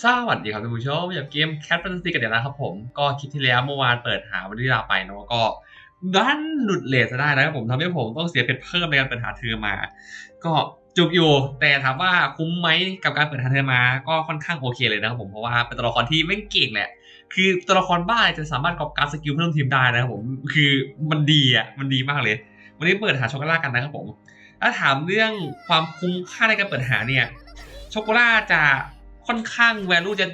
สวัสดีครับท่านผู้ชมอย่างเกม Cat Fantasy กันเดี๋ยวนะครับผมก็คลิปที่แล้วเมื่อวานเปิดหาวันที่ลาไปเนาะก็ดันหลุดเลทซะได้นะครับผมทำให้ผมต้องเสียเพชรเพิ่มในการเปิดหาเธอมา ก็จุกอยู่แต่ถามว่าคุ้มไหมกับการเปิดหาเธอมาก็ค่อนข้างโอเคเลยนะครับผมเพราะว่าเป็นตัวละครที่ไม่งเก่งแหละ คือตัวละครบ้าจะสามารถกอบการสกิลเพิ่มทีมได้นะครับผมคือมันดีอะมันดีมากเลยวันนี้เปิดหาช็อกโกแลตกันนะครับผมถ้าถามเรื่องความคุ้มค่าในการเปิดหาเนี่ยช็อกโกแลตจะ ค่อนข้างแวลูจะ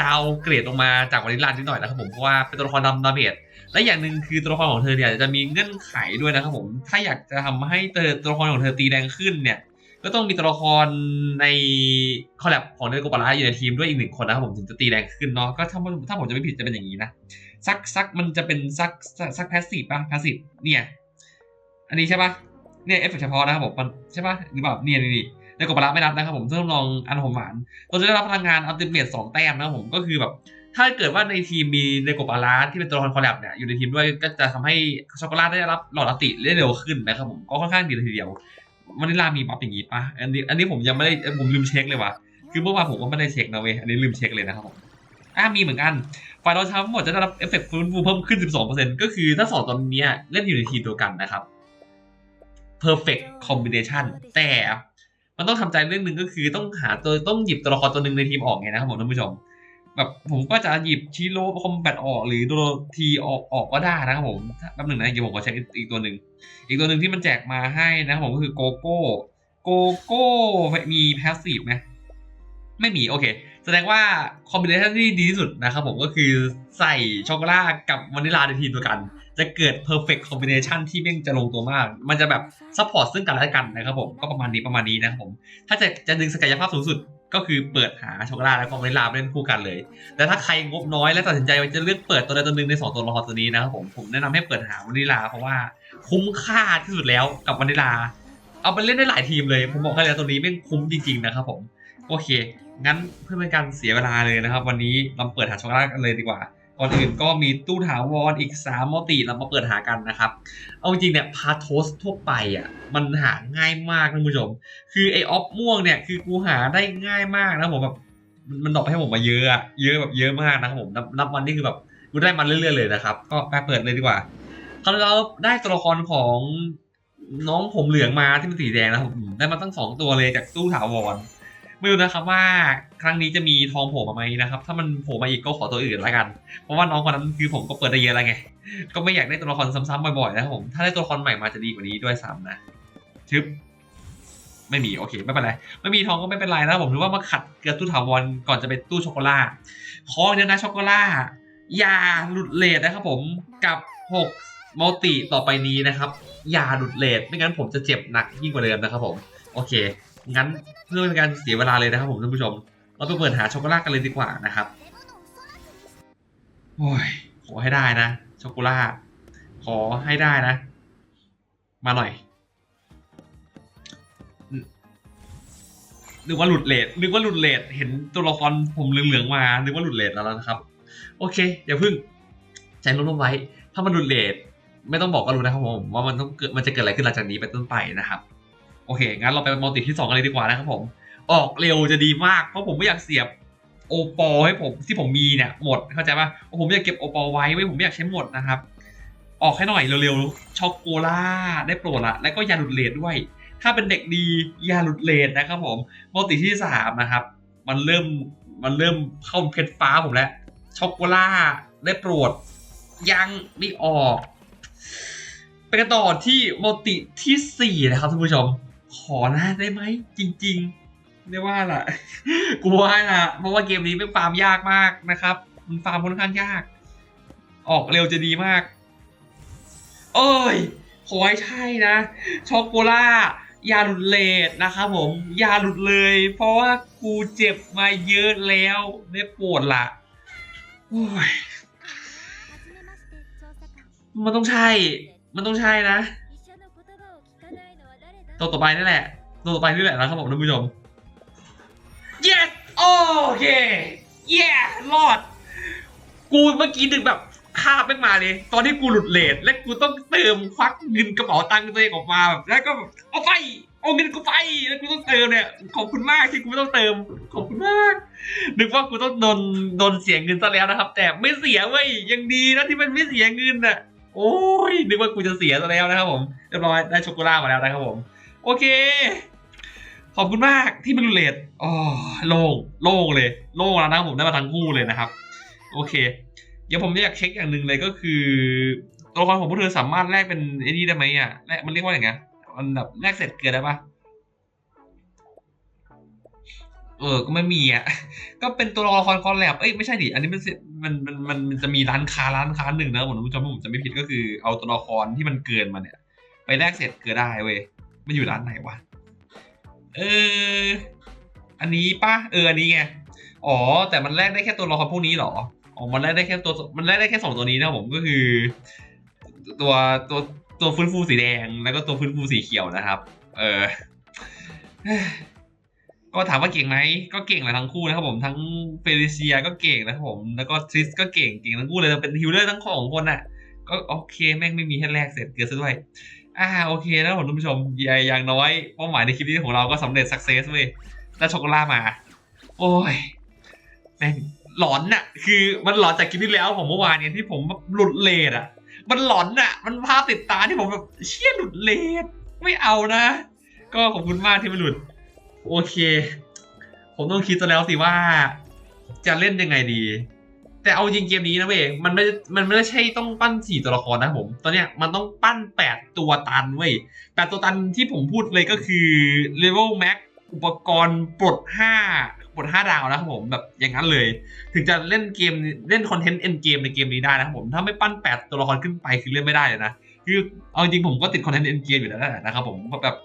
ดาวเกรดลงมาจากวานิลานิดหน่อยนะครับผมเพราะว่าเป็นตัวละครดำดาเมจและอย่างหนึ่งคือตัวละครของเธอเนี่ยจะมีเงื่อนไขด้วยนะครับผมถ้าอยากจะทำให้เธอตัวละครของเธอตีแรงขึ้นเนี่ยก็ต้องมีตัวละครในคอลแลบของเดนโกปาระอยู่ในทีมด้วยอีกหนึ่งคนนะครับผมถึงจะตีแรงขึ้นเนาะก็ถ้าถ้าผมจะไม่ผิดจะเป็นอย่างนี้นะซักซักมันจะเป็นซักซักแพสซีฟป่ะแพสซีฟเนี่ย อันนี้ใช่ป่ะเนี่ยเอฟเฟกเฉพาะนะครับผมใช่ป่ะหรือแบบเนี่ยนี่ ในกบปาระไม่นับนะครับผมเพิ่มลองอันหอมหวานเราจะได้รับพลังงานอัลติเมทสองแต้มนะครับผมก็คือแบบถ้าเกิดว่าในทีมมีในกบปาระที่เป็นตัวละครคอลแลบเนี่ยอยู่ในทีมด้วยก็จะทำให้ช็อกโกแลตได้รับหลอดอติได้เร็วขึ้นนะครับผมก็ค่อนข้างดีเลยทีเดียววานิลลามีบัฟอย่างงี้ป่ะอันนี้อันนี้ผมยังไม่ได้ผมลืมเช็คเลยว่ะคือเมื่อวานผมก็ไม่ได้เช็คนะเว้ยอันนี้ลืมเช็คเลยนะครับผมอ่ามีเหมือนกันฝ่ายเราทำทั้งหมดจะได้รับเอฟเฟกต์ฟื้นฟูเพิ่มขึ้น 12%ก็คือถ้าสองตอนนี้เล่นอยู่ในทีมเดียวกันนะครับ perfect combination แต่ มันต้องทำใจเรื่องหนึ่งก็คือต้องหาตัวต้องหยิบตัวละครตัวหนึ่งในทีมออกไงนะครับผมท่านผู้ชม แบบผมก็จะหยิบชิโร่คอมแบทออก หรือโดโรทีออกออกก็ได้นะครับผมแป๊บหนึ่งนะเดี๋ยวผมก็เช็คอีกตัวหนึ่งอีกตัวหนึ่งที่มันแจกมาให้นะครับผมก็คือโกโก้โกโก้มีแพสซีฟไหมไม่มีโอเค แสดงว่าคอมบิเนชันที่ดีที่สุดนะครับผมก็คือใส่ช็อกโกแลตกับวานิลลาในทีมเดียวกัน จะเกิด perfect combination ที่แม่งจะลงตัวมาก มันจะแบบซัพพอร์ตซึ่งกันและกันนะครับผมก็ประมาณนี้ประมาณนี้นะครับผม ถ้าจะจะดึงศักยภาพสูงสุดก็คือเปิดหาช็อกโกแลตและวานิลลาเล่นคู่กันเลย แต่ถ้าใครงบน้อยและตัดสินใจว่าจะเลือกเปิดตัวใดตัวหนึ่งในสองตัวละครตัวนี้นะครับผมผมแนะนำให้เปิดหาวานิลลาเพราะว่าคุ้มค่าที่สุดแล้วกับวานิลลา เอาไปเล่นได้หลายทีมเลย ผมบอกให้เลยตัวนี้แม่งคุ้มจริงๆนะครับผมโอเค งั้นเพื่อเป็นการเสียเวลาเลยนะครับ วันนี้เราเปิดหาช็อกโกแลตกันเลยดีกว่า ก่อนอื่นก็มีตู้ถาวรอีก3มอติเรามาเปิดหากันนะครับ เอาจริงเนี่ยพาโทสทั่วไปอะมันหาง่ายมากท่านผู้ชม คือไอออฟม่วงเนี่ยคือกูหาได้ง่ายมากนะผมแบบมันมันดอปให้ผมมาเยอะอะเยอะแบบเยอะมากนะครับผมนับนับวันนี่คือแบบกูได้มันเรื่อยๆเลยนะครับ ก็ไปเปิดเลยดีกว่าคราวนี้เราได้ตัวละครของ น้องผมเหลืองมาที่เป็นสีแดงนะครับผมได้มาตั้งสองตัวเลยจากตู้ถาวรไม่รู้นะครับว่าครั้งนี้จะมีทองโผล่มาไหมนะครับ ถ้ามันโผล่มาอีกก็ขอตัวอื่นล้วกัน เพราะว่าน้องคนนั้นคือผมก็เปิดได้เยอะแล้วไง ก็ไม่อยากได้ตัวละครซ้ำๆบ่อยๆนะครับผมถ้าได้ตัวละครใหม่มาจะดีกว่านี้ด้วยซ้ำนะชึบไม่มีโอเคไม่เป็นไรไม่มีทองก็ไม่เป็นไรนะผมถือว่ามาขัดเกลือตู้ถาวรก่อนจะไปตู้ช็อกโกแลตขอเนี่ยนะช็อกโกแลตอย่าหลุดเลทนะครับผมกับ6 มัลติต่อไปนี้นะครับ อย่าหลุดเลทไม่งั้นผมจะเจ็บหนักยิ่งกว่าเดิมนะครับผมโอเค งั้นเพื่อเป็นการเสียเวลาเลยนะครับผมท่านผู้ชม เราไปเปิดหาช็อกโกแลตกันเลยดีกว่านะครับโอ้ยขอให้ได้นะช็อกโกแลตขอให้ได้นะ มาหน่อยนึนึกว่าหลุดเลทนึกว่าหลุดเลทเห็นตัวละครผมเหลืองๆมานึกว่าหลุดเลทแล้วนะครับ โอเคอย่าพึ่งใจร่มๆไว้ ถ้ามันหลุดเลท ไม่ต้องบอกก็รู้นะครับผมว่ามันต้องเกิดมันจะเกิดอะไรขึ้นหลังจากนี้เป็นต้นไปนะครับ โอเค งั้นเราไปมัลติที่สองกันเลยดีกว่านะครับผม ออกเร็วจะดีมากเพราะผมไม่อยากเสียบโอปอลให้ผมที่ผมมีเนี่ยหมดเข้าใจป่ะผมอยากเก็บโอปอลไว้ไว้ผมไม่อยากใช้หมดนะครับ ออกให้หน่อยเร็วๆช็อกโกล่าได้โปรดละแล้วก็ยาหลุดเลทด้วย ถ้าเป็นเด็กดียาหลุดเลทนะครับผมมัลติที่สามนะครับ มันเริ่มมันเริ่มเข้าเพชรฟ้าผมแล้วช็อกโกล่าได้โปรดยังไม่ออก ไปกันต่อที่มติที่สี่นะครับท่านผู้ชม ขอนะได้ไหมจริงๆได้ว่าล่ะกูว่าล่ะ เพราะว่าเกมนี้เป็นฟาร์มยากมากนะครับ มันฟาร์มค่อนข้างยาก ออกเร็วจะดีมาก เอ้ยขอให้ใช่นะ ช็อกโกล่ายาหลุดเลดนะครับผมยาหลุดเลย เพราะว่ากูเจ็บมาเยอะแล้วได้ปวดละโอ้ย มันต้องใช่ มันต้องใช่นะ ตัวต่อไปนี่แหละ ตัวต่อไปนี่แหละนะครับผมท่านผู้ชม yes โอเค yeah รอด กูเมื่อกี้ดึงแบบภาพไม่มาเลย ตอนที่กูหลุดเลทและกูต้องเติมควักเงินกระเป๋าตังค์ตัวเองออกมาแบบแล้วก็แบบเอาไปเอาเงินกูไปแล้วกูต้องเติมเนี่ยขอบคุณมากที่กูไม่ต้องเติมขอบคุณมากนึกว่ากูต้องโดนโดนเสียเงินซะแล้วนะครับ แต่ไม่เสียเว้ยยังดีนะที่มันไม่เสียเงินน่ะ โอ้ยนึกว่ากูจะเสียซะแล้วนะครับผมเรียบร้อยได้ช็อกโกแลตมาแล้วนะครับผม โอเค ขอบคุณมากที่มันเลตอ๋อโล่งโล่งเลยโล่งแล้วนะครับผมได้มาทั้งคู่เลยนะครับ โอเค เดี๋ยวผมอยากเช็คอย่างหนึ่งเลยก็คือตัวละครของพวกเธอสามารถแลกเป็นไอ้นี่ได้ไหมอะแลกมันเรียกว่าอย่างไงมันแบบแลกเสร็จเกลือได้ปะ เออ ก็ไม่มีอะ ก็เป็นตัวละครคอลแลบเอ้ยไม่ใช่ดิ อันนี้มันมันมันมันมันจะมีร้านค้าร้านค้าหนึ่งนะผมคุณผู้ชมผมจะไม่ผิดก็คือเอาตัวละครที่มันเกินมาเนี่ย ไปแลกเสร็จเกินได้เว้ยมันอยู่ร้านไหนวะ เออ อันนี้ปะเออ อันนี้ไง อ๋อ แต่มันแลกได้แค่ตัวละครพวกนี้เหรอ อ๋อ มันแลกได้แค่ตัว มันแลกได้แค่สองตัวนี้นะผมก็คือ ตัวตัวตัวฟื้นฟูสีแดงแล้วก็ตัวฟื้นฟูสีเขียวนะครับ เออ ก็ถามว่าเก่งไหมก็เก่งแหละทั้งคู่นะครับผมทั้งเฟลิเซียก็เก่งนะครับผมแล้วก็ทริสก็เก่งเก่งทั้งคู่เลยเป็นฮิลเลอร์ทั้งของคนอะ ก็โอเคแม่งไม่มีให้แลกเสร็จเกินซะด้วยอ่าโอเคนะผมท่านผู้ชมอย่าอย่างน้อยเป้าหมายในคลิปนี้ของเราก็สำเร็จสักเซสเว้ยได้ช็อกโกแลตมา โอ้ยแม่งหลอนน่ะ คือมันหลอนจากคลิปที่แล้วผมเมื่อวานเนี่ยที่ผมหลุดเลทอะ มันหลอนน่ะ มันภาพติดตาที่ผมแบบเชี่ยหลุดเลทไม่เอานะ ก็ขอบคุณมากที่มันหลุด โอเค ผมต้องคิดตัวแล้วสิว่า จะเล่นยังไงดี แต่เอาจริงเกมนี้นะเว้ยมันไม่ มันไม่ใช่ต้องปั้นสี่ตัวละครนะผม ตอนเนี้ยมันต้องปั้นแปดตัวตันเว้ยแปดตัวตันที่ผมพูดเลยก็คือเลเวลแม็กอุปกรณ์ปลดห้าปลดห้าดาวนะครับผมแบบอย่างนั้นเลย ถึงจะเล่นเกมเล่นคอนเทนต์เอ็นเกมในเกมนี้ได้นะครับผมถ้าไม่ปั้นแปดตัวละครขึ้นไปคือเล่นไม่ได้เลยนะคือเอาจริงผมก็ติดคอนเทนต์เอ็นเกมอยู่แล้วแหละนะครับผมแบบ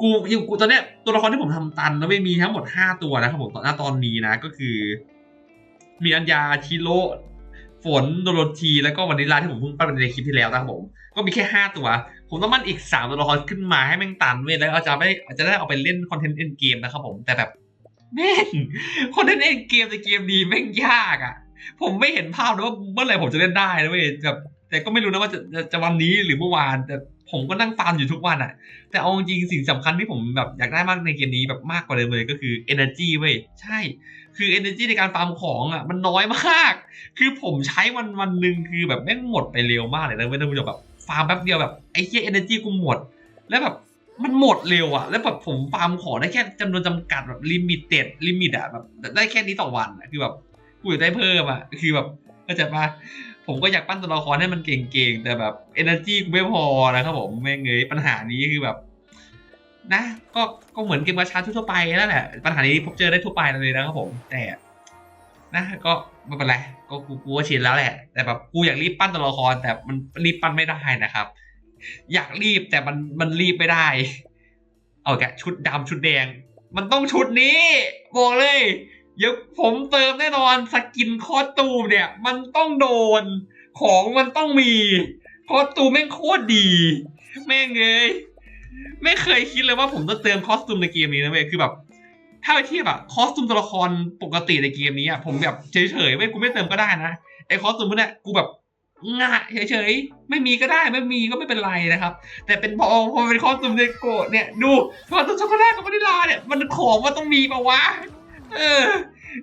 กูอยู่กูตอนเนี้ยตัวละครที่ผมทำตันแล้วไม่มีทั้งหมดห้าตัวนะครับผมตอนหน้าตอนนี้นะก็คือ มีอัญญาชิโร่ฝนโดโรธีแล้วก็วานิลลาที่ผมเพิ่งปั้นไปในคลิปที่แล้วนะครับผม ก็มีแค่ห้าตัว ผมต้องมั่นอีกสามตัวละครขึ้นมาให้แม่งตันเว้ยแล้วอาจจะไม่อาจจะได้เอาไปเล่นคอนเทนต์เอ็นเกมนะครับผมแต่แบบแม่งคอนเทนต์เอ็นเกมในเกมนี้แม่งยากอะ ผมไม่เห็นภาพเลยว่าเมื่อไหร่ผมจะเล่นได้นะเว้ยแบบ แต่ก็ไม่รู้นะว่าจะจะวันนี้หรือเมื่อวาน แต่ผมก็นั่งฟาร์มอยู่ทุกวันอะแต่เอาจริงสิ่งสำคัญที่ผมแบบอยากได้มากในเกมนี้แบบมากกว่าเดิมเลยก็คือ energy เว้ยใช่ คือ energy ในการฟาร์มของอะมันน้อยมาก คือผมใช้วันวันหนึ่งคือแบบแม่งหมดไปเร็วมากเลยนะเว้ยท่านผู้ชมแบบฟาร์มแป๊บเดียวแบบไอ้เหี้ย energy กูหมด แล้วแบบมันหมดเร็วอะแล้วแบบผมฟาร์มของได้แค่จำนวนจำกัดแบบลิมิเต็ดลิมิตอะแบบได้แค่นี้ต่อวันอะคือแบบกูอยากได้เพิ่มอะคือแบบเข้าใจปะ ผมก็อยากปั้นตัวละครให้มันเก่งๆ แต่แบบ energy กูไม่พอนะครับผมแม่งเงยปัญหานี้คือแบบ นะ ก็ก็เหมือนเกมกระชาทั่วไปนั่นแหละ ปัญหานี้พบเจอได้ทั่วไปเลยนะครับผม แต่นะก็ไม่เป็นไรก็กูกูชินแล้วแหละ แต่แบบกูอยากรีบปั้นตัวละคร แต่มันรีบปั้นไม่ได้นะครับ อยากรีบแต่มันมันรีบไม่ได้ เอาแกชุดดำชุดแดง มันต้องชุดนี้บอกเลย เดี๋ยวผมเติมแน่นอนสกินคอสตูมเนี่ย มันต้องโดน ของมันต้องมี คอสตูมแม่งโคตรดี แม่งเลยไม่เคยคิดเลยว่าผมจะเติมคอสตูมในเกมนี้นะเว้ยคือแบบ ถ้าไปเทียบอะคอสตูมตัวละครปกติในเกมนี้อะผมแบบเฉยๆเว้ยกูไม่เติมก็ได้นะไอ้คอสตูมพวกเนี้ยกูแบบง่ายเฉยๆไม่มีก็ได้ไม่มีก็ไม่เป็นไรนะครับ แต่เป็นพอพอเป็นคอสตูมเนโกะเนี่ยดูคอสตูมช็อกโกแลตกับวานิลลาเนี่ยมันของมันต้องมีปะวะ เออ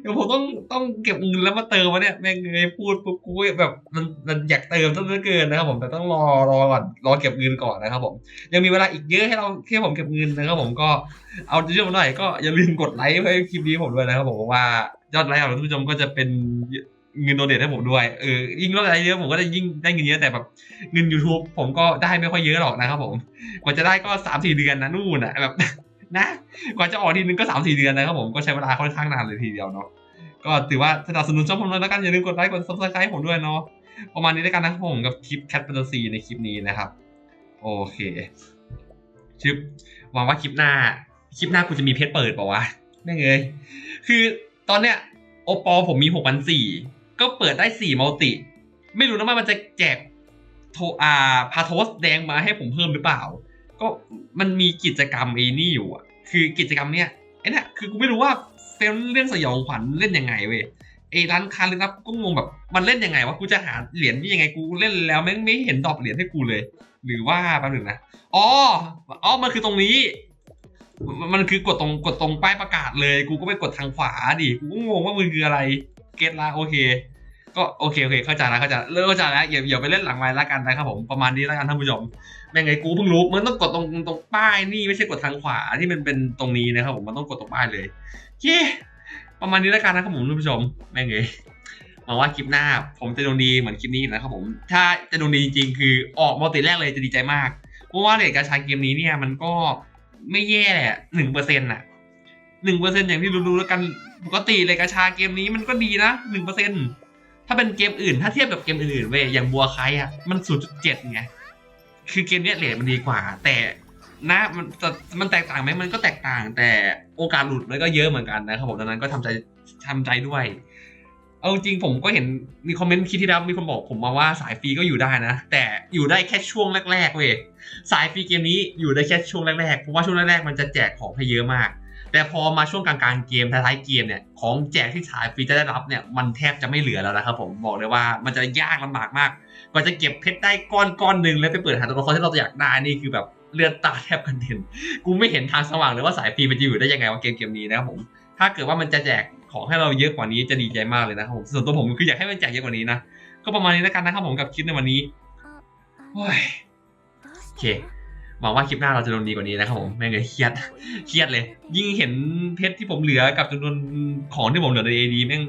เดี๋ยวผมต้องต้องเก็บเงินแล้วมาเติมวะเนี่ยแม่งเลยพูดปุ๊บกูแบบมันมันอยากเติมซะเหลือเกินนะครับผมแต่ต้องรอรอก่อนรอเก็บเงินก่อนนะครับผมยังมีเวลาอีกเยอะให้เราแค่ผมเก็บเงินนะครับผมก็เอาใจช่วยผมหน่อยก็อย่าลืมกดไลค์ให้คลิปนี้ผมด้วยนะครับผมว่ายอดไลค์ของท่านผู้ชมก็จะเป็นเงินโดเนทให้ผมด้วยเออยิ่งยอดไลค์เยอะผมก็จะยิ่งได้เงินเยอะแต่แบบเงิน YouTube ผมก็ได้ไม่ค่อยเยอะหรอกนะครับผมกว่าจะได้ก็สามสี่เดือนนะนู่นอะแบบ นะกว่าจะออกทีนึงก็สามสี่เดือนนะครับผมก็ใช้เวลาค่อนข้างนานเลยทีเดียวเนาะก็ถือว่าสนับสนุนช่องผมเลยแล้วกันอย่าลืมกดไลค์กดซับสไครต์ผมด้วยเนาะประมาณนี้แล้วกันนะครับผมกับคลิปแคทแฟนตาซีในคลิปนี้นะครับโอเคชึบหวังว่าคลิปหน้า คลิปหน้ากูจะมีเพจเปิดเปล่าวะไม่เงยคือตอนเนี้ยโอปอผมมีหกพันสี่ก็เปิดได้สี่มัลติ ไม่รู้นะว่ามันจะแจกโทอาพาโทสแดงมาให้ผมเพิ่มหรือเปล่า ก็มันมีกิจกรรมไอ้นี่อยู่อะ คือกิจกรรมเนี้ยไอ้นี่คือกูไม่รู้ว่าเป็นเรื่องสยองขวัญเล่นยังไงเว้ยไอ้ร้านค้าลึกลับก็งงแบบ มันเล่นยังไงวะกูจะหาเหรียญนี่ยังไงกูเล่นแล้วแม่ไม่เห็นดอปเหรียญให้กูเลย หรือว่าแป๊บหนึงนะอ๋ออ๋อมันคือตรงนี้มันมันคือกดตรงกดตรงป้ายประกาศเลย กูก็ไปกดทางขวาดิกูก็งงว่ามึงคืออะไร เก็ตละโอเค ก็โอเคโอเคเข้าใจแล้วเข้าใจเริ่มเข้าใจแล้วอย่าอย่าไปเล่นหลังไม้ละกันนะครับผมประมาณนี้ละกันท่านผู้ชมแม่งไงกูเพิ่งรู้มันต้องกดตรงตรงป้ายนี่ไม่ใช่กดทางขวาที่มันเป็นตรงนี้นะครับผมมันต้องกดตรงป้ายเลยเย้ประมาณนี้ละกันนะครับผมท่านผู้ชมแม่งไงหวังว่าคลิปหน้า ผมจะดวงดีเหมือนคลิปนี้นะครับผมถ้าจะดวงดีจริงๆคือออกมัลติแรกเลยจะดีใจมากเพราะว่าเด็กกาชาเกมนี้เนี่ยมันก็ไม่แย่แหละหนึ่งเปอร์เซ็นต์่ะหนึ่งเปอร์เซ็นอย่างที่รู้ๆแล้วกันปกติเลยกาชาเกมนี้มันก็ดีนะหนึ่งเปอร์เซ็น ถ้าเป็นเกมอื่น ถ้าเทียบกับเกมอื่นๆเว้ยอย่างบัวไคอะมันศูนย์จุดเจ็ดไงคือเกมเนี้ยเรทมันดีกว่า แต่นะมันจะมันแตกต่างไหมมันก็แตกต่าง แต่โอกาสหลุดมันก็เยอะเหมือนกันนะครับผมดังนั้นก็ทำใจทำใจด้วย เอาจริงผมก็เห็นมีคอมเมนต์คิดที่แล้วมีคนบอกผมมาว่าสายฟรีก็อยู่ได้นะ แต่อยู่ได้แค่ช่วงแรกๆเว้ยสายฟรีเกมนี้อยู่ได้แค่ช่วงแรกๆเพราะว่าช่วงแรกๆมันจะแจกของให้เยอะมาก แต่พอมาช่วงกลางๆเกมท้ายๆเกมเนี่ยของแจกที่สายฟรีจะได้รับเนี่ยมันแทบจะไม่เหลือแล้วนะครับผมบอกเลยว่ามันจะยากลำบากมากกว่าจะเก็บเพชรได้ก้อนก้อนหนึ่งแล้วไปเปิดหาตัวละครที่เราอยากได้นี่คือแบบเลือดตาแทบกันเด็นกูไม่เห็นทางสว่างเลยว่าสายฟรีมันจะอยู่ได้ยังไงว่าเกมเกมนี้นะครับผมถ้าเกิดว่ามันจะแจกของให้เราเยอะกว่านี้จะดีใจมากเลยนะครับผมส่วนตัวผมคืออยากให้มันแจกเยอะกว่านี้นะก็ประมาณนี้แล้วกันนะครับผมกับคลิปในวันนี้โอ้ยโอเค หวังว่าคลิปหน้าเราจะโดนดีกว่านี้นะครับผมแม่งเลยเครียดเครียดเลย ยิ่งเห็นเพชรที่ผมเหลือกับจำนวนของที่ผมเหลือในเอดีแม่ง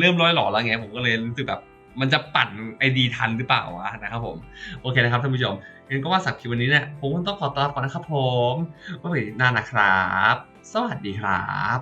เริ่มร้อยหล่อแล้วไงผมก็เลยรู้สึกแบบมันจะปั่นไอดีทันหรือเปล่าวะนะครับผมโอเคนะครับท่านผู้ชมงั้นก็ว่าสับคลิปวันนี้เนี่ยผมก็ต้องขอตัวลาไปก่อนนะครับผมว่าไปนหน้านะครับ สวัสดีครับ